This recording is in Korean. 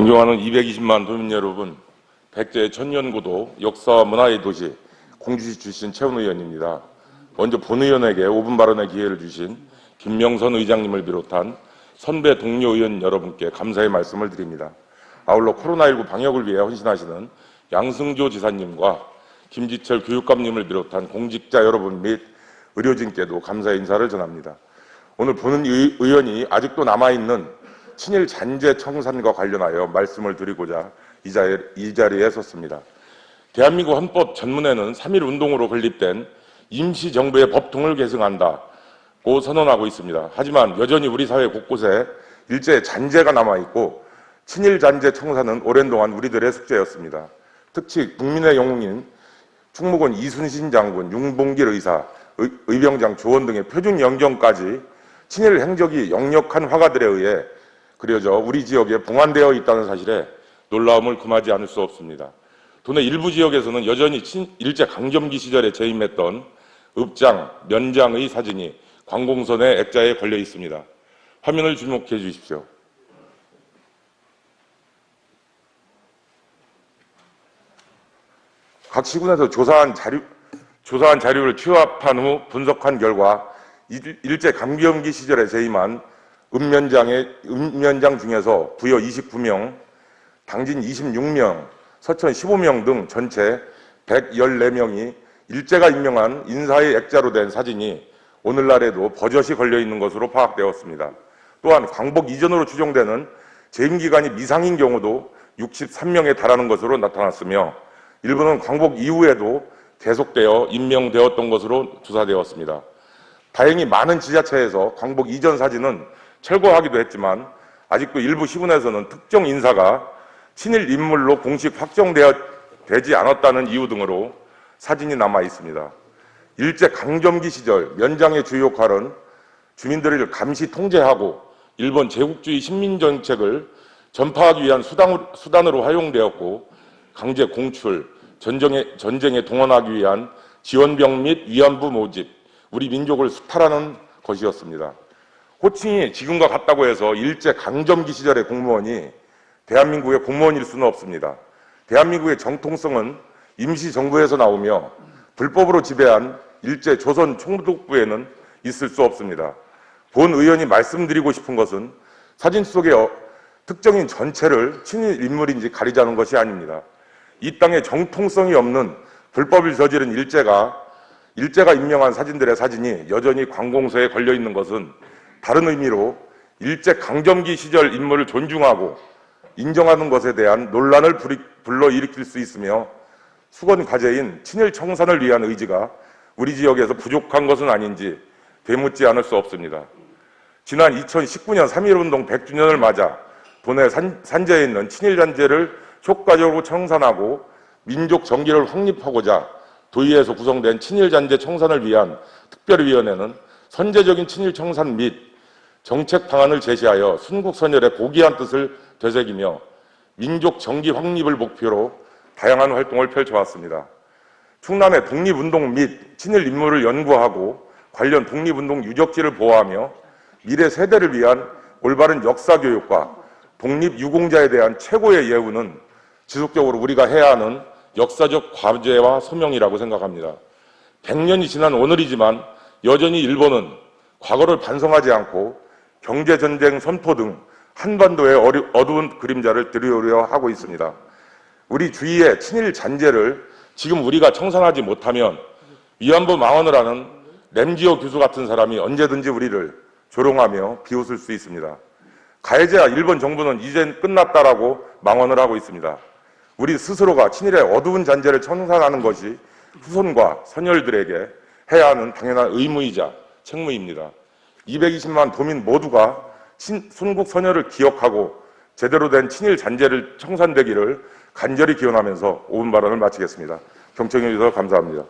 존경하는 220만 도민 여러분, 백제의 천년고도 역사와 문화의 도시 공주시 출신 최훈 의원입니다. 먼저 본 의원에게 5분 발언의 기회를 주신 김명선 의장님을 비롯한 선배 동료 의원 여러분께 감사의 말씀을 드립니다. 아울러 코로나19 방역을 위해 헌신하시는 양승조 지사님과 김지철 교육감님을 비롯한 공직자 여러분 및 의료진께도 감사의 인사를 전합니다. 오늘 보는 의- 의원이 아직도 남아있는 친일 잔재 청산과 관련하여 말씀을 드리고자 이 자리에, 이 자리에 섰습니다. 대한민국 헌법 전문에는 3.1 운동으로 건립된 임시정부의 법통을 계승한다고 선언하고 있습니다. 하지만 여전히 우리 사회 곳곳에 일제의 잔재가 남아있고 친일 잔재 청산은 오랜 동안 우리들의 숙제였습니다. 특히 국민의 영웅인 충무군 이순신 장군, 융봉길 의사, 의, 의병장 조원 등의 표준 영정까지 친일 행적이 역력한 화가들에 의해 그려져 우리 지역에 봉안되어 있다는 사실에 놀라움을 금하지 않을 수 없습니다. 도내 일부 지역에서는 여전히 친, 일제 강점기 시절에 재임했던 읍장, 면장의 사진이 관공선의 액자에 걸려 있습니다. 화면을 주목해 주십시오. 각 시군에서 조사한 자료, 조사한 자료를 취합한 후 분석한 결과 일- 일제 감기염기 시절에 재임한 읍면장의 읍면장 중에서 부여 29명, 당진 26명, 서천 15명 등 전체 114명이 일제가 임명한 인사의 액자로 된 사진이 오늘날에도 버젓이 걸려 있는 것으로 파악되었습니다. 또한 광복 이전으로 추정되는 재임 기간이 미상인 경우도 63명에 달하는 것으로 나타났으며 일부는 광복 이후에도 계속되어 임명되었던 것으로 조사되었습니다. 다행히 많은 지자체에서 광복 이전 사진은 철거하기도 했지만 아직도 일부 시군에서는 특정 인사가 친일 인물로 공식 확정되어 되지 않았다는 이유 등으로 사진이 남아 있습니다. 일제 강점기 시절 면장의 주요 역할은 주민들을 감시 통제하고 일본 제국주의 식민 정책을 전파하기 위한 수단, 수단으로 활용되었고 강제 공출, 전쟁에, 전쟁에 동원하기 위한 지원병 및 위안부 모집, 우리 민족을 수탈하는 것이었습니다. 호칭이 지금과 같다고 해서 일제 강점기 시절의 공무원이 대한민국의 공무원일 수는 없습니다. 대한민국의 정통성은 임시정부에서 나오며 불법으로 지배한 일제 조선 총독부에는 있을 수 없습니다. 본 의원이 말씀드리고 싶은 것은 사진 속의 어- 특정인 전체를 친일 인물인지 가리자는 것이 아닙니다. 이 땅에 정통성이 없는 불법을 저지른 일제가 일제가 임명한 사진들의 사진이 여전히 관공서에 걸려 있는 것은 다른 의미로 일제 강점기 시절 인물을 존중하고 인정하는 것에 대한 논란을 불러일으킬 수 있으며 수건 과제인 친일 청산을 위한 의지가 우리 지역에서 부족한 것은 아닌지 되묻지 않을 수 없습니다. 지난 2019년 3.1운동 100주년을 맞아 도내 산, 산재에 있는 친일 잔재를 효과적으로 청산하고 민족 정기를 확립하고자 도의회에서 구성된 친일 잔재 청산을 위한 특별위원회는 선제적인 친일 청산 및 정책 방안을 제시하여 순국선열의 고귀한 뜻을 되새기며 민족 정기 확립을 목표로 다양한 활동을 펼쳐왔습니다. 충남의 독립운동 및 친일 인물을 연구하고 관련 독립운동 유적지를 보호하며 미래 세대를 위한 올바른 역사 교육과 독립 유공자에 대한 최고의 예우는 지속적으로 우리가 해야 하는 역사적 과제와 소명이라고 생각합니다. 100년이 지난 오늘이지만 여전히 일본은 과거를 반성하지 않고 경제전쟁 선포 등 한반도의 어두운 그림자를 들여오려 하고 있습니다. 우리 주위의 친일 잔재를 지금 우리가 청산하지 못하면 위안부 망언을 하는 램지오 교수 같은 사람이 언제든지 우리를 조롱하며 비웃을 수 있습니다. 가해자 일본 정부는 이젠 끝났다라고 망언을 하고 있습니다. 우리 스스로가 친일의 어두운 잔재를 청산하는 것이 후손과 선열들에게 해야 하는 당연한 의무이자 책무입니다. 220만 도민 모두가 친, 순국 선열을 기억하고 제대로 된 친일 잔재를 청산되기를 간절히 기원하면서 5분 발언을 마치겠습니다. 경청해 주셔서 감사합니다.